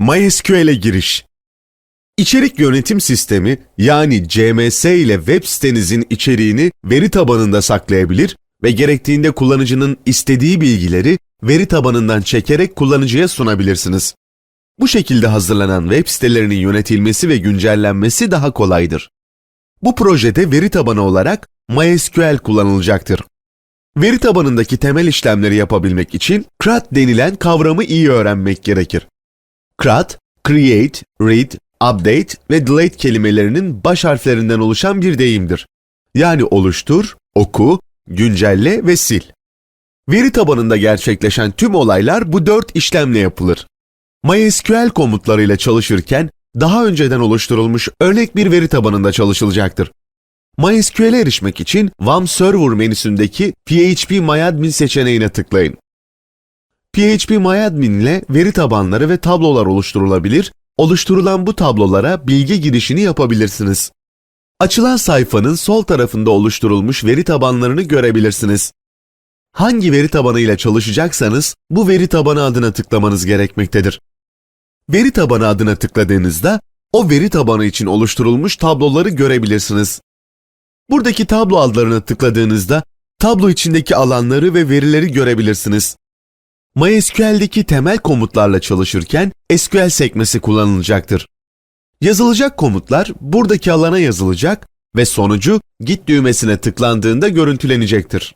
MySQL'e giriş. İçerik yönetim sistemi yani CMS ile web sitenizin içeriğini veri tabanında saklayabilir ve gerektiğinde kullanıcının istediği bilgileri veri tabanından çekerek kullanıcıya sunabilirsiniz. Bu şekilde hazırlanan web sitelerinin yönetilmesi ve güncellenmesi daha kolaydır. Bu projede veri tabanı olarak MySQL kullanılacaktır. Veri tabanındaki temel işlemleri yapabilmek için CRUD denilen kavramı iyi öğrenmek gerekir. CRUD, Create, Read, Update ve Delete kelimelerinin baş harflerinden oluşan bir deyimdir. Yani oluştur, oku, güncelle ve sil. Veri tabanında gerçekleşen tüm olaylar bu dört işlemle yapılır. MySQL komutlarıyla çalışırken daha önceden oluşturulmuş örnek bir veri tabanında çalışılacaktır. MySQL'e erişmek için WAM Server menüsündeki phpMyAdmin seçeneğine tıklayın. phpMyAdmin ile veri tabanları ve tablolar oluşturulabilir, oluşturulan bu tablolara bilgi girişini yapabilirsiniz. Açılan sayfanın sol tarafında oluşturulmuş veri tabanlarını görebilirsiniz. Hangi veri tabanıyla çalışacaksanız bu veri tabanı adına tıklamanız gerekmektedir. Veri tabanı adına tıkladığınızda o veri tabanı için oluşturulmuş tabloları görebilirsiniz. Buradaki tablo adlarına tıkladığınızda tablo içindeki alanları ve verileri görebilirsiniz. MySQL'deki temel komutlarla çalışırken SQL sekmesi kullanılacaktır. Yazılacak komutlar buradaki alana yazılacak ve sonucu git düğmesine tıklandığında görüntülenecektir.